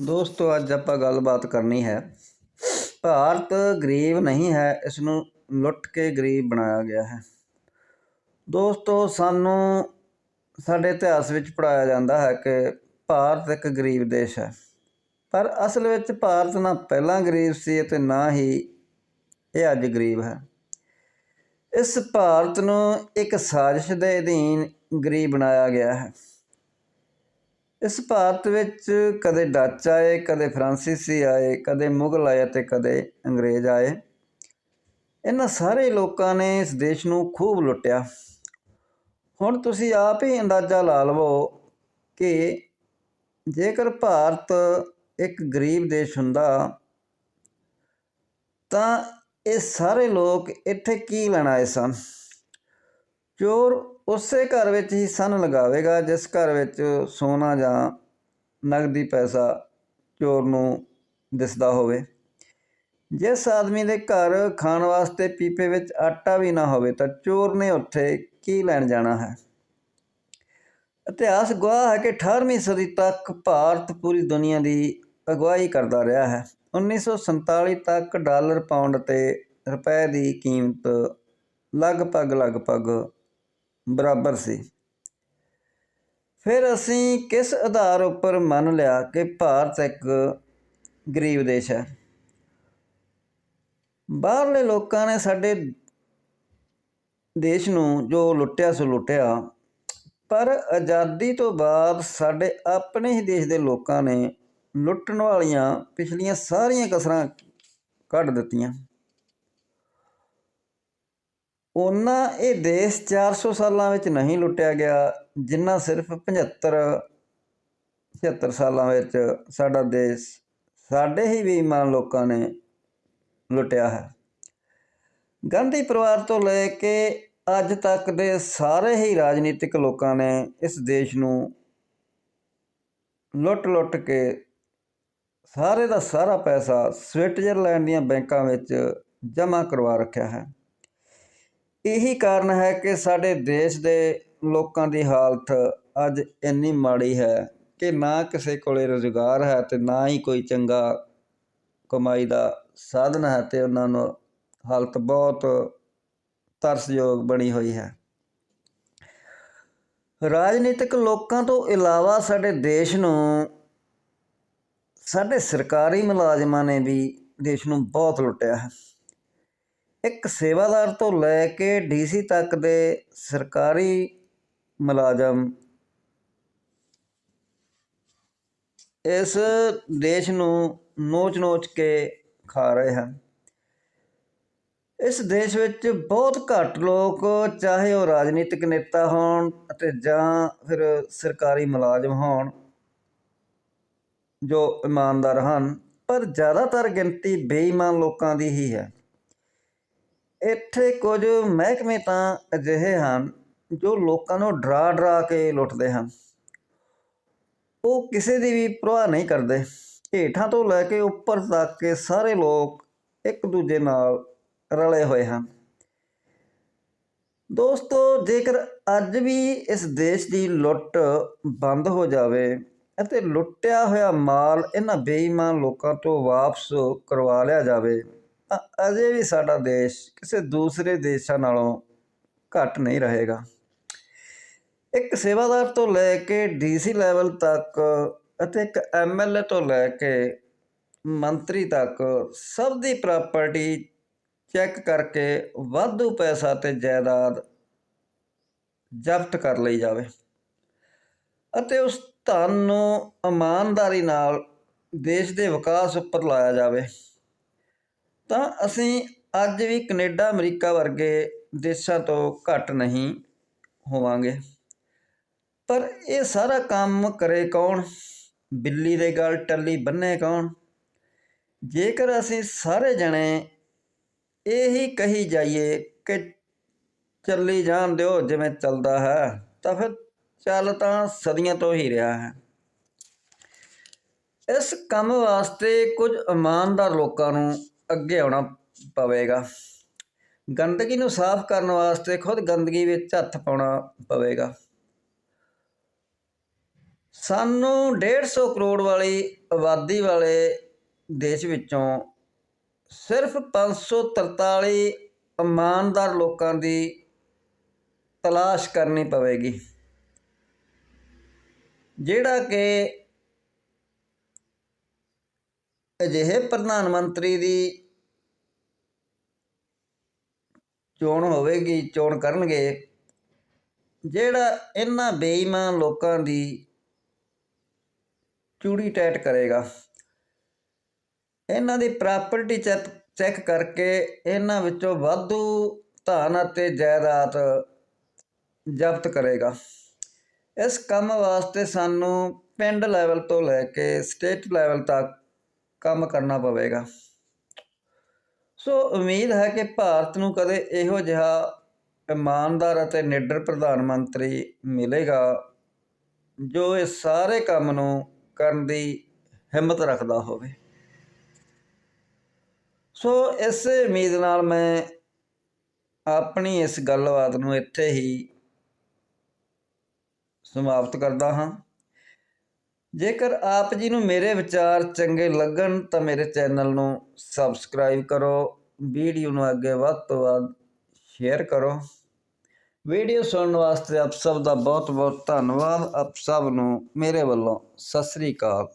ਦੋਸਤੋ, ਅੱਜ ਆਪਾਂ ਗੱਲਬਾਤ ਕਰਨੀ ਹੈ। ਭਾਰਤ ਗਰੀਬ ਨਹੀਂ ਹੈ ਇਸ ਨੂੰ ਲੁੱਟ ਕੇ ਗਰੀਬ ਬਣਾਇਆ ਗਿਆ ਹੈ। ਦੋਸਤੋ, ਸਾਨੂੰ ਸਾਡੇ ਇਤਿਹਾਸ ਵਿੱਚ ਪੜਾਇਆ ਜਾਂਦਾ ਹੈ ਕਿ ਭਾਰਤ ਇੱਕ ਗਰੀਬ ਦੇਸ਼ ਹੈ। ਪਰ ਅਸਲ ਵਿੱਚ ਭਾਰਤ ਨਾ ਪਹਿਲਾਂ ਗਰੀਬ ਸੀ ਅਤੇ ਨਾ ਹੀ ਇਹ ਅੱਜ ਗਰੀਬ ਹੈ। ਇਸ ਭਾਰਤ ਨੂੰ ਇੱਕ ਸਾਜ਼ਿਸ਼ ਦੇ ਅਧੀਨ ਗਰੀਬ ਬਣਾਇਆ ਗਿਆ ਹੈ। ਇਸ ਭਾਰਤ ਵਿੱਚ ਕਦੇ ਡੱਚ ਆਏ, ਕਦੇ ਫਰਾਂਸੀਸੀ ਆਏ, ਕਦੇ ਮੁਗਲ ਆਏ ਤੇ ਕਦੇ ਅੰਗਰੇਜ਼ ਆਏ। ਇਹਨਾਂ ਸਾਰੇ ਲੋਕਾਂ ਨੇ ਇਸ ਦੇਸ਼ ਨੂੰ ਖੂਬ ਲੁੱਟਿਆ। ਹੁਣ ਤੁਸੀਂ ਆਪ ਹੀ ਅੰਦਾਜ਼ਾ ਲਾ ਲਵੋ ਕਿ ਜੇਕਰ ਭਾਰਤ ਇੱਕ ਗਰੀਬ ਦੇਸ਼ ਹੁੰਦਾ, ਤਾਂ ਇਹ ਸਾਰੇ ਲੋਕ ਇੱਥੇ ਕੀ ਲੈਣ ਆਏ ਸਨ? ਚੋਰ ਉਸੇ ਘਰ ਵਿੱਚ ਹੀ ਸਨ ਲਗਾਵੇਗਾ, ਜਿਸ ਘਰ ਵਿੱਚ ਸੋਨਾ ਜਾਂ ਨਗਦੀ ਪੈਸਾ ਚੋਰ ਨੂੰ ਦਿਸਦਾ ਹੋਵੇ। ਜਿਸ ਆਦਮੀ ਦੇ ਘਰ ਖਾਣ ਵਾਸਤੇ ਪੀਪੇ ਵਿੱਚ ਆਟਾ ਵੀ ਨਾ ਹੋਵੇ, ਤਾਂ ਚੋਰ ਨੇ ਉੱਥੇ ਕੀ ਲੈਣ ਜਾਣਾ ਹੈ? ਇਤਿਹਾਸ ਗਵਾਹ ਹੈ ਕਿ 18ਵੀਂ ਸਦੀ ਤੱਕ ਭਾਰਤ ਪੂਰੀ ਦੁਨੀਆ ਦੀ ਅਗਵਾਈ ਕਰਦਾ ਰਿਹਾ ਹੈ। 1947 ਤੱਕ ਡਾਲਰ ਪਾਉਂਡ ਤੇ ਰੁਪਏ ਦੀ ਕੀਮਤ ਲਗਭਗ ਲਗਭਗ ਬਰਾਬਰ ਸੀ। ਫਿਰ ਅਸੀਂ ਕਿਸ ਆਧਾਰ ਉੱਪਰ ਮੰਨ ਲਿਆ ਕਿ ਭਾਰਤ ਇੱਕ ਗਰੀਬ ਦੇਸ਼ ਹੈ? ਬਾਹਰਲੇ ਲੋਕਾਂ ਨੇ ਸਾਡੇ ਦੇਸ਼ ਨੂੰ ਜੋ ਲੁੱਟਿਆ ਸੋ ਲੁੱਟਿਆ, ਪਰ ਆਜ਼ਾਦੀ ਤੋਂ ਬਾਅਦ ਸਾਡੇ ਆਪਣੇ ਹੀ ਦੇਸ਼ ਦੇ ਲੋਕਾਂ ਨੇ ਲੁੱਟਣ ਵਾਲੀਆਂ ਪਿਛਲੀਆਂ ਸਾਰੀਆਂ ਕਸਰਾਂ ਕੱਢ ਦਿੱਤੀਆਂ। ਉਹਨਾਂ ਇਹ ਦੇਸ਼ 400 ਸਾਲਾਂ ਵਿੱਚ ਨਹੀਂ ਲੁੱਟਿਆ ਗਿਆ, ਜਿੰਨਾ ਸਿਰਫ 75 76 ਸਾਲਾਂ ਵਿੱਚ ਸਾਡਾ ਦੇਸ਼ ਸਾਡੇ ਹੀ ਬੇਈਮਾਨ ਲੋਕਾਂ ਨੇ ਲੁੱਟਿਆ ਹੈ। ਗਾਂਧੀ ਪਰਿਵਾਰ ਤੋਂ ਲੈ ਕੇ ਅੱਜ ਤੱਕ ਦੇ ਸਾਰੇ ਹੀ ਰਾਜਨੀਤਿਕ ਲੋਕਾਂ ਨੇ ਇਸ ਦੇਸ਼ ਨੂੰ ਲੁੱਟ-ਲੁੱਟ ਕੇ ਸਾਰੇ ਦਾ ਸਾਰਾ ਪੈਸਾ ਸਵਿਟਜ਼ਰਲੈਂਡ ਦੀਆਂ ਬੈਂਕਾਂ ਵਿੱਚ ਜਮ੍ਹਾਂ ਕਰਵਾ ਰੱਖਿਆ ਹੈ। ਇਹੀ ਕਾਰਨ ਹੈ ਕਿ ਸਾਡੇ ਦੇਸ਼ ਦੇ ਲੋਕਾਂ ਦੀ ਹਾਲਤ ਅੱਜ ਇੰਨੀ ਮਾੜੀ ਹੈ ਕਿ ਨਾ ਕਿਸੇ ਕੋਲੇ ਰੁਜ਼ਗਾਰ ਹੈ ਤੇ ਨਾ ਹੀ ਕੋਈ ਚੰਗਾ ਕਮਾਈ ਦਾ ਸਾਧਨ ਹੈ ਤੇ ਉਹਨਾਂ ਨੂੰ ਹਾਲਤ ਬਹੁਤ ਤਰਸਯੋਗ ਬਣੀ ਹੋਈ ਹੈ। ਰਾਜਨੀਤਿਕ ਲੋਕਾਂ ਤੋਂ ਇਲਾਵਾ ਸਾਡੇ ਦੇਸ਼ ਨੂੰ ਸਾਡੇ ਸਰਕਾਰੀ ਮੁਲਾਜ਼ਮਾਂ ਨੇ ਵੀ ਦੇਸ਼ ਨੂੰ ਬਹੁਤ ਲੁੱਟਿਆ ਹੈ। ਇੱਕ ਸੇਵਾਦਾਰ ਤੋਂ ਲੈ ਕੇ ਡੀਸੀ ਤੱਕ ਦੇ ਸਰਕਾਰੀ ਮੁਲਾਜ਼ਮ ਇਸ ਦੇਸ਼ ਨੂੰ ਨੋਚ-ਨੋਚ ਕੇ ਖਾ ਰਹੇ ਹਨ। ਇਸ ਦੇਸ਼ ਵਿੱਚ ਬਹੁਤ ਘੱਟ ਲੋਕ ਚਾਹੇ ਉਹ ਰਾਜਨੀਤਿਕ ਨੇਤਾ ਹੋਣ ਅਤੇ ਜਾਂ ਫਿਰ ਸਰਕਾਰੀ ਮੁਲਾਜ਼ਮ ਹੋਣ ਜੋ ਇਮਾਨਦਾਰ ਹਨ, ਪਰ ਜ਼ਿਆਦਾਤਰ ਗਿਣਤੀ ਬੇਈਮਾਨ ਲੋਕਾਂ ਦੀ ਹੀ ਹੈ। ਇੱਥੇ ਕੁਝ ਮਹਿਕਮੇ ਤਾਂ ਅਜਿਹੇ ਹਨ ਜੋ ਲੋਕਾਂ ਨੂੰ ਡਰਾ ਡਰਾ ਕੇ ਲੁੱਟਦੇ ਹਨ। ਉਹ ਕਿਸੇ ਦੀ ਵੀ ਪਰਵਾਹ ਨਹੀਂ ਕਰਦੇ। ਹੇਠਾਂ ਤੋਂ ਲੈ ਕੇ ਉੱਪਰ ਤੱਕ ਕੇ ਸਾਰੇ ਲੋਕ ਇੱਕ ਦੂਜੇ ਨਾਲ ਰਲੇ ਹੋਏ ਹਨ। ਦੋਸਤੋ, ਜੇਕਰ ਅੱਜ ਵੀ ਇਸ ਦੇਸ਼ ਦੀ ਲੁੱਟ ਬੰਦ ਹੋ ਜਾਵੇ ਅਤੇ ਲੁੱਟਿਆ ਹੋਇਆ ਮਾਲ ਇਹਨਾਂ ਬੇਈਮਾਨ ਲੋਕਾਂ ਤੋਂ ਵਾਪਸ ਕਰਵਾ ਲਿਆ ਜਾਵੇ ਤਾਂ ਅਜੇ ਵੀ ਸਾਡਾ ਦੇਸ਼ ਕਿਸੇ ਦੂਸਰੇ ਦੇਸ਼ਾਂ ਨਾਲੋਂ ਘੱਟ ਨਹੀਂ ਰਹੇਗਾ। ਇੱਕ ਸੇਵਾਦਾਰ ਤੋਂ ਲੈ ਕੇ ਡੀਸੀ ਲੈਵਲ ਤੱਕ ਅਤੇ ਇੱਕ ਐਮਐਲਏ ਤੋਂ ਲੈ ਕੇ ਮੰਤਰੀ ਤੱਕ ਸਭ ਦੀ ਪ੍ਰਾਪਰਟੀ ਚੈੱਕ ਕਰਕੇ ਵਾਧੂ ਪੈਸਾ ਤੇ ਜਾਇਦਾਦ ਜ਼ਬਤ ਕਰ ਲਈ ਜਾਵੇ ਅਤੇ ਉਸ ਧਨ ਨੂੰ ਇਮਾਨਦਾਰੀ ਨਾਲ ਦੇਸ਼ ਦੇ ਵਿਕਾਸ ਉੱਪਰ ਲਾਇਆ ਜਾਵੇ। ਤਾਂ ਅਸੀਂ ਅੱਜ ਵੀ ਕੈਨੇਡਾ, ਅਮਰੀਕਾ ਵਰਗੇ ਦੇਸ਼ਾਂ ਤੋਂ ਘੱਟ ਨਹੀਂ ਹੋਵਾਂਗੇ। ਪਰ ਇਹ ਸਾਰਾ ਕੰਮ ਕਰੇ ਕੌਣ? ਬਿੱਲੀ ਦੇ ਗਲ ਟੱਲੀ ਬੰਨੇ ਕੌਣ? ਜੇਕਰ ਅਸੀਂ ਸਾਰੇ ਜਣੇ ਇਹੀ ਕਹੀ ਜਾਈਏ ਕਿ ਚੱਲੀ ਜਾਣ ਦਿਓ ਜਿਵੇਂ ਚੱਲਦਾ ਹੈ, ਤਾਂ ਫਿਰ ਚੱਲ ਤਾਂ ਸਦੀਆਂ ਤੋਂ ਹੀ ਰਿਹਾ ਹੈ। ਇਸ ਕੰਮ ਵਾਸਤੇ ਕੁਝ ਇਮਾਨਦਾਰ ਲੋਕਾਂ ਨੂੰ ਅੱਗੇ ਆਉਣਾ ਪਵੇਗਾ। ਗੰਦਗੀ ਨੂੰ ਸਾਫ਼ ਕਰਨ ਵਾਸਤੇ ਖੁਦ ਗੰਦਗੀ ਵਿੱਚ ਹੱਥ ਪਾਉਣਾ ਪਵੇਗਾ। ਸਾਨੂੰ 150 ਕਰੋੜ ਵਾਲੀ ਆਬਾਦੀ ਵਾਲੇ ਦੇਸ਼ ਵਿੱਚੋਂ ਸਿਰਫ 543 ਇਮਾਨਦਾਰ ਲੋਕਾਂ ਦੀ ਤਲਾਸ਼ ਕਰਨੀ ਪਵੇਗੀ। ਜਿਹੜਾ ਕਿ ਅਜਿਹੇ ਪ੍ਰਧਾਨ ਮੰਤਰੀ ਦੀ ਚੋਣ ਹੋਵੇਗੀ, ਚੋਣ ਕਰਨਗੇ, ਜਿਹੜਾ ਇਹਨਾਂ ਬੇਈਮਾਨ ਲੋਕਾਂ ਦੀ ਚੂੜੀ ਟੈਟ ਕਰੇਗਾ। ਇਹਨਾਂ ਦੀ ਪ੍ਰਾਪਰਟੀ ਚੈੱਕ ਚੈੱਕ ਕਰਕੇ ਇਹਨਾਂ ਵਿੱਚੋਂ ਵਾਧੂ ਧਨ ਅਤੇ ਜਾਇਦਾਦ ਜ਼ਬਤ ਕਰੇਗਾ। ਇਸ ਕੰਮ ਵਾਸਤੇ ਸਾਨੂੰ ਪਿੰਡ ਲੈਵਲ ਤੋਂ ਲੈ ਕੇ ਸਟੇਟ ਲੈਵਲ ਤੱਕ ਕੰਮ ਕਰਨਾ ਪਵੇਗਾ। ਸੋ ਉਮੀਦ ਹੈ ਕਿ ਭਾਰਤ ਨੂੰ ਕਦੇ ਇਹੋ ਜਿਹਾ ਇਮਾਨਦਾਰ ਅਤੇ ਨਿਡਰ ਪ੍ਰਧਾਨ ਮੰਤਰੀ ਮਿਲੇਗਾ, ਜੋ ਇਹ ਸਾਰੇ ਕੰਮ ਨੂੰ ਕਰਨ ਦੀ ਹਿੰਮਤ ਰੱਖਦਾ ਹੋਵੇ। ਸੋ ਇਸੇ ਉਮੀਦ ਨਾਲ ਮੈਂ ਆਪਣੀ ਇਸ ਗੱਲਬਾਤ ਨੂੰ ਇੱਥੇ ਹੀ ਸਮਾਪਤ ਕਰਦਾ ਹਾਂ। ਜੇਕਰ ਆਪ ਜੀ ਨੂੰ ਮੇਰੇ ਵਿਚਾਰ ਚੰਗੇ ਲੱਗਣ ਤਾਂ ਮੇਰੇ ਚੈਨਲ ਨੂੰ ਸਬਸਕ੍ਰਾਈਬ ਕਰੋ, ਵੀਡੀਓ ਨੂੰ ਅੱਗੇ ਵੱਧ ਤੋਂ ਵੱਧ ਸ਼ੇਅਰ ਕਰੋ। ਵੀਡੀਓ ਸੁਣਨ ਵਾਸਤੇ ਆਪ ਸਭ ਦਾ ਬਹੁਤ ਬਹੁਤ ਧੰਨਵਾਦ। ਆਪ ਸਭ ਨੂੰ ਮੇਰੇ ਵੱਲੋਂ ਸਤਿ ਸ੍ਰੀ ਅਕਾਲ।